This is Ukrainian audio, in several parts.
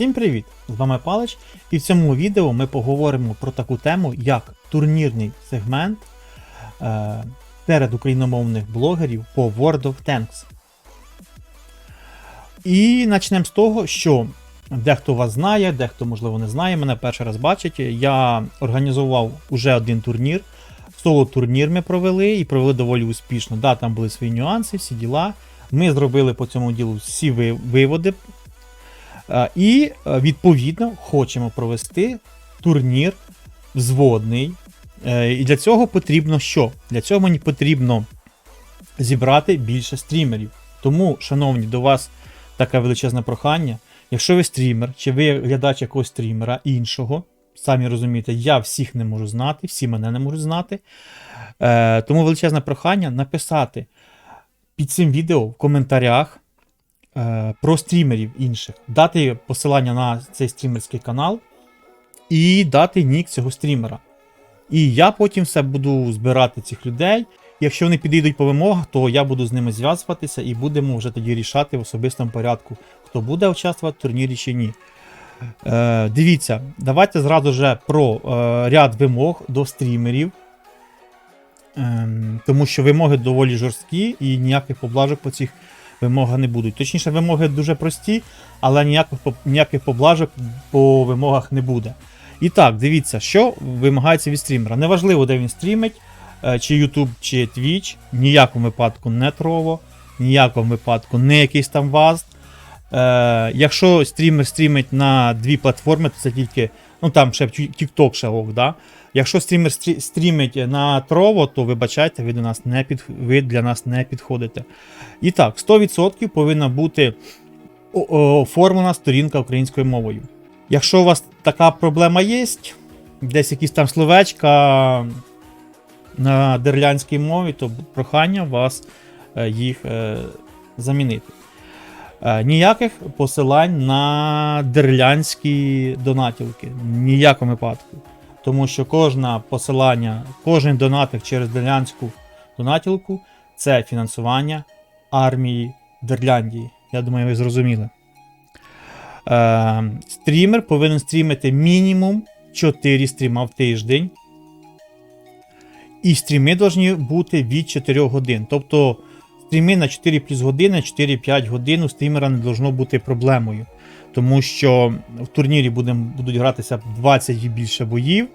Всім привіт! З вами Палич, і в цьому відео ми поговоримо про таку тему, як турнірний сегмент е, серед україномовних блогерів по World of Tanks. І почнемо з того, що дехто вас знає, дехто, можливо, не знає, мене перший раз бачить. Я організував уже один турнір. Соло турнір ми провели і провели доволі успішно. Да, там були свої нюанси, всі діла. Ми зробили по цьому ділу всі ви- виводи. Е, І е, відповідно хочемо провести турнір взводний. Е, І для цього потрібно що? Для цього мені потрібно зібрати більше стрімерів. Тому, шановні, до вас таке величезне прохання. Якщо ви стрімер, чи ви глядач якогось стрімера іншого, самі розумієте, я всіх не можу знати, всі мене не можуть знати. Тому величезне прохання написати під цим відео в коментарях про стрімерів інших, дати посилання на цей стрімерський канал і дати нік цього стрімера. І я потім все буду збирати цих людей. Якщо вони підійдуть по вимогах, то я буду з ними зв'язуватися і будемо вже тоді рішати в особистому порядку, хто буде участвувати в турнірі чи ні. Е, дивіться, давайте зразу же про е, ряд вимог до стрімерів. Ем, тому що вимоги доволі жорсткі і ніяких поблажок по цих вимогах не будуть. Точніше, вимоги дуже прості, але ніяких, ніяких поблажок по вимогах не буде. І так, дивіться, що вимагається від стрімера. Неважливо, де він стрімить, е, чи YouTube, чи Twitch, ніякому випадку не Trovo, ніякому випадку не якийсь там. Е, якщо стрімер стрімить на дві платформи, то це тільки, ну там ще TikTok ще ок, да? Якщо стрімер стрімить на Trovo, то вибачайте, ви, до нас не під, ви для нас не підходите. І так, 100% повинна бути оформлена сторінка українською мовою. Якщо у вас така проблема є, десь якісь там словечка на дерлянській мові, то прохання вас е, їх е, замінити. Е, Ніяких посилань на дерлянські донатівки. Ніякому випадку. Тому що кожне посилання, кожен донатик через дерлянську донатілку це фінансування армії Дерляндії. Я думаю, ви зрозуміли. Е, стрімер повинен стрімити мінімум 4 стріма в тиждень. І стріми повинні бути від 4 годин. Тобто стріми на 4 плюс години, 4-5 годин у стрімера не должно бути проблемою. Тому що в турнірі будуть гратися 20 і більше боїв,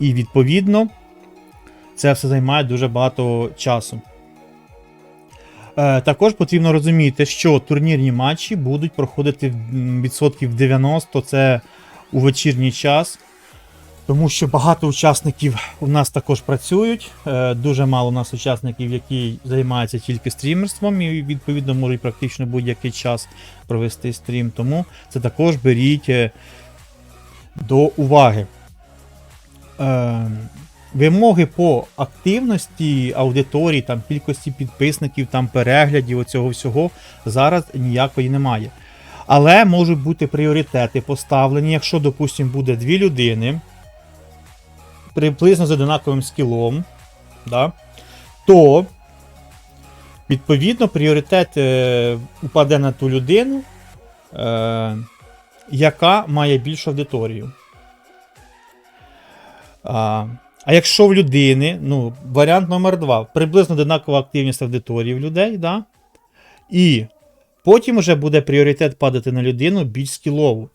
і відповідно це все займає дуже багато часу. Е, також потрібно розуміти, що турнірні матчі будуть проходити відсотків 90 це у вечірній час. Тому що багато учасників у нас також працюють. Е, Дуже мало у нас учасників, які займаються тільки стрімерством, і відповідно можуть практично будь-який час провести стрім. Тому це також беріть е, до уваги. Е, Вимоги по активності аудиторії, там, кількості підписників, там, переглядів, оцього всього зараз ніякої немає. Але можуть бути пріоритети поставлені, якщо, допустимо, буде дві людини приблизно з одинаковим скілом, да, то відповідно пріоритет е, упаде на ту людину, е, яка має більшу аудиторію. А, а якщо в людини, ну, варіант номер два, приблизно одинакова активність аудиторії в людей, да, і потім вже буде пріоритет падати на людину більш скілову.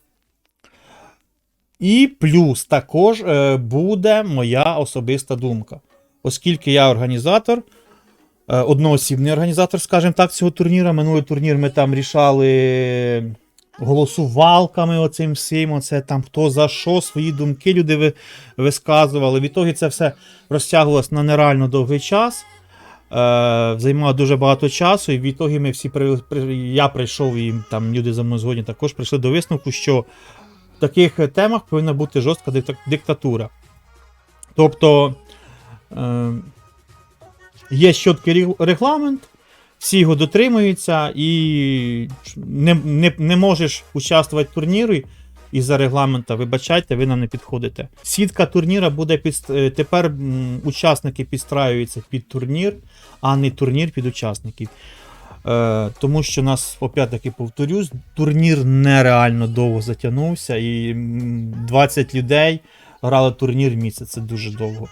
І плюс також е, буде моя особиста думка. Оскільки я організатор, е, одноосібний організатор, скажімо так, цього турніру. Минулий турнір ми там рішали голосувалками оцим всім. Оце там хто за що, свої думки люди ви, висказували. Відтоді це все розтягувалось на нереально довгий час. Е, займало дуже багато часу, і відтоді ми всі при- я прийшов, і там люди за мною згодні також прийшли до висновку, що таких темах повинна бути жорстка дикта- диктатура. Тобто е, є регу- регламент, всі його дотримуються, і не, не, не можеш участвувати в турнірі із-за регламента, вибачайте, ви нам не підходите. Сітка турніра буде під, е, тепер учасники підстраюються під турнір, а не турнір під учасників. Е, тому що нас, опять-таки повторюсь, турнір нереально довго затягнувся, і 20 людей грали турнір місяць, це дуже довго.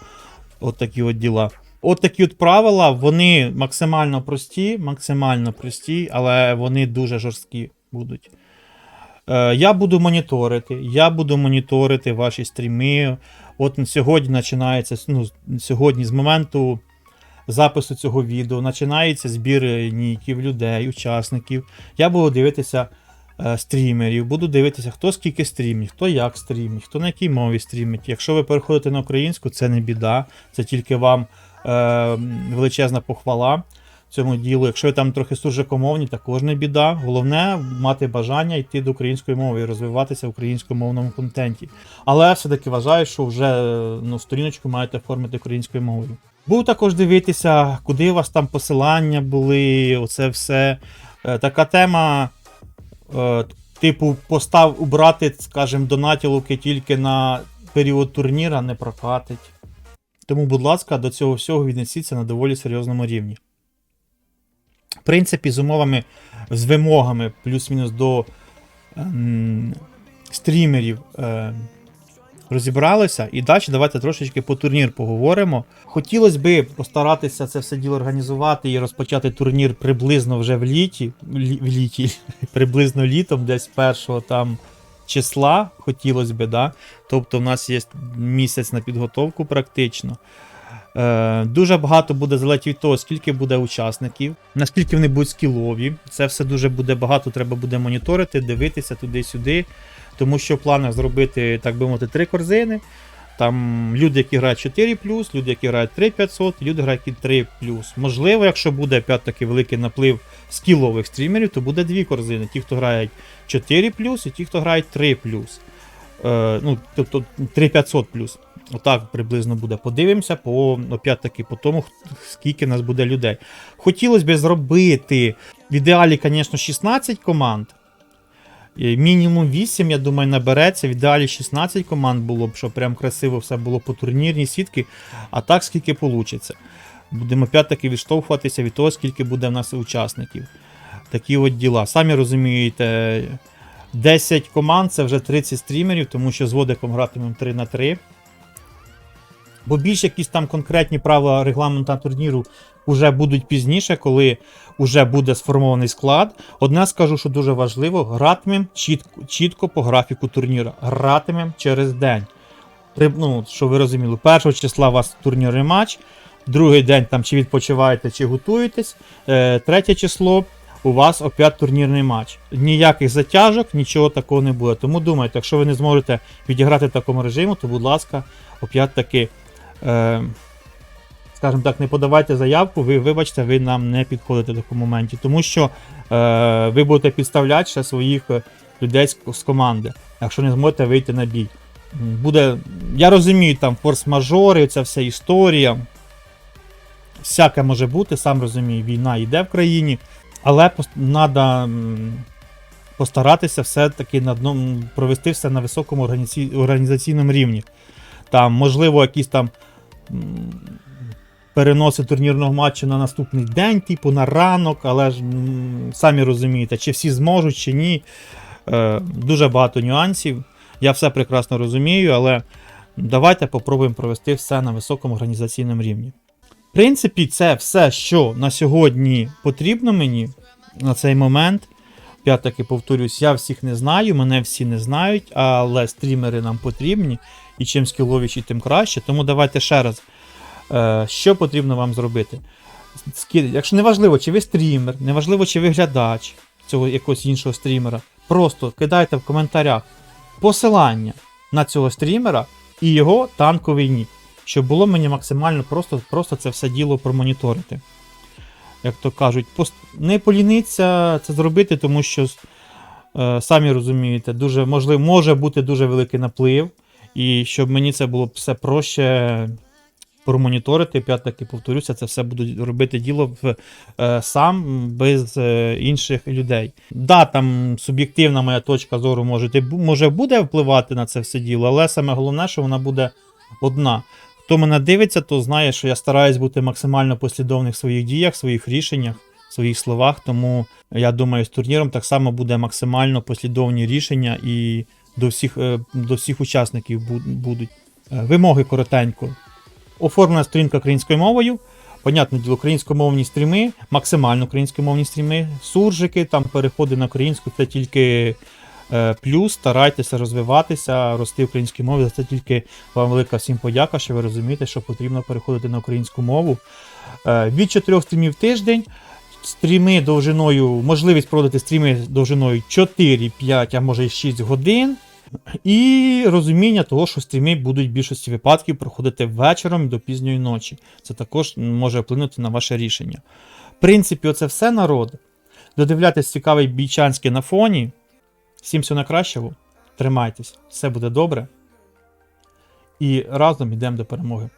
От такі от діла. От такі от правила, вони максимально прості, максимально прості, але вони дуже жорсткі будуть. Е, я буду моніторити, я буду моніторити ваші стріми. От сьогодні починається, ну, сьогодні з моменту запису цього відео починається збір ніків, людей, учасників. Я буду дивитися е, стрімерів, буду дивитися, хто скільки стрімить, хто як стрімить, хто на якій мові стрімить. Якщо ви переходите на українську, це не біда, це тільки вам е, величезна похвала цьому ділу. Якщо ви там трохи суржикомовні, також не біда. Головне мати бажання йти до української мови і розвиватися в українськомовному контенті. Але все-таки вважаю, що вже е, ну, сторіночку маєте оформити українською мовою. Буду також дивитися, куди у вас там посилання були, оце все. Е, Така тема, е, типу, постав убрати, скажімо, донатілки тільки на період турніра не прокатить. Тому, будь ласка, до цього всього віднесіться на доволі серйозному рівні. В принципі, з умовами, з вимогами плюс-мінус до ем, стрімерів е, розібралися. І далі давайте трошечки по турнір поговоримо. Хотілося би постаратися це все діло організувати і розпочати турнір приблизно вже в літі. В, літі, приблизно літом, десь першого там числа, хотілося би, да? Тобто, в нас є місяць на підготовку практично. Е, Дуже багато буде залежати від того, скільки буде учасників, наскільки вони будуть скілові. Це все дуже буде багато, треба буде моніторити, дивитися туди-сюди. Тому що в планах зробити, так би мовити, три корзини. Там люди, які грають 4, люди, які грають 3500, люди грають 3 Можливо, якщо буде опять-таки великий наплив скілових стрімерів, то буде дві корзини. Ті, хто грають 4 і ті, хто грають 3 Е, ну, тобто 3500 Отак приблизно буде. Подивимося, по, опять-таки, по тому, скільки нас буде людей. Хотілося б зробити в ідеалі, звісно, 16 команд. Е, Мінімум 8, я думаю, набереться. В ідеалі 16 команд було б, щоб прям красиво все було по турнірній сітки. А так скільки вийде. Будемо опять-таки відштовхуватися від того, скільки буде в нас учасників. Такі от діла. Самі розумієте, 10 команд це вже 30 стрімерів, тому що з водиком гратимемо 3 на 3. Бо більш якісь там конкретні правила регламенту турніру вже будуть пізніше, коли вже буде сформований склад. Одне скажу, що дуже важливо, гратимем чітко, чітко по графіку турніру. Гратимем через день. Ну, Що ви розуміли, першого числа у вас турнірний матч, другий день там чи відпочиваєте, чи готуєтесь, е, третє число. У вас опять турнірний матч. Ніяких затяжок, нічого такого не буде. Тому думайте, якщо ви не зможете відіграти в такому режимі, то будь ласка, опять таки скажімо так, не подавайте заявку, ви вибачте, ви нам не підходите в такому моменті, тому що е, ви будете підставляти ще своїх е, людей з, команди, якщо не зможете вийти на бій. Буде, Я розумію, там форс-мажори, ця вся історія. Всяке може бути, сам розумію, війна йде в країні, але треба постаратися все-таки на одному провести все на високому організаційному рівні. Там, можливо, якісь там переноси турнірного матчу на наступний день, типу на ранок, але ж самі розумієте, чи всі зможуть, чи ні. Е, Дуже багато нюансів. Я все прекрасно розумію, але давайте попробуємо провести все на високому організаційному рівні. В принципі, це все, що на сьогодні потрібно мені на цей момент. Я таки повторюсь, я всіх не знаю, мене всі не знають, але стрімери нам потрібні. І чим скіловіші, тим краще. Тому давайте ще раз. Е, що потрібно вам зробити? Якщо не важливо, чи ви стрімер, не важливо, чи ви глядач цього якогось іншого стрімера, просто кидайте в коментарях посилання на цього стрімера і його танковий нік, щоб було мені максимально просто, просто це все діло промоніторити. Як то кажуть, не поліниться це зробити, тому що, е, самі розумієте, дуже можливо, може бути дуже великий наплив. І щоб мені це було все проще промоніторити, опять-таки повторюся, це все буду робити діло в, е, сам без е, інших людей. Да, там суб'єктивна моя точка зору може, може буде впливати на це все діло, але саме головне, що вона буде одна. Хто мене дивиться, то знає, що я стараюсь бути максимально послідовним в своїх діях, своїх рішеннях. своїх словах. Тому я думаю, з турніром так само буде максимально послідовні рішення і до всіх, е, до всіх учасників будуть. Е, Вимоги коротенько. Оформлена сторінка українською мовою. Понятно діло, українськомовні стріми, максимально українськомовні стріми, суржики, там переходи на українську, це тільки е, плюс. Старайтеся розвиватися, рости українській мові. За це тільки вам велика всім подяка, що ви розумієте, що потрібно переходити на українську мову. Від 4 стрімів тиждень. Стріми довжиною, можливість проводити стріми довжиною 4, 5, а може й 6 годин. І розуміння того, що стріми будуть в більшості випадків проходити вечором до пізньої ночі. Це також може вплинути на ваше рішення. В принципі, оце все народ. Додивляйтесь цікавий бійчанський на фоні. Всім всього найкращого. Тримайтесь, все буде добре. І разом йдемо до перемоги.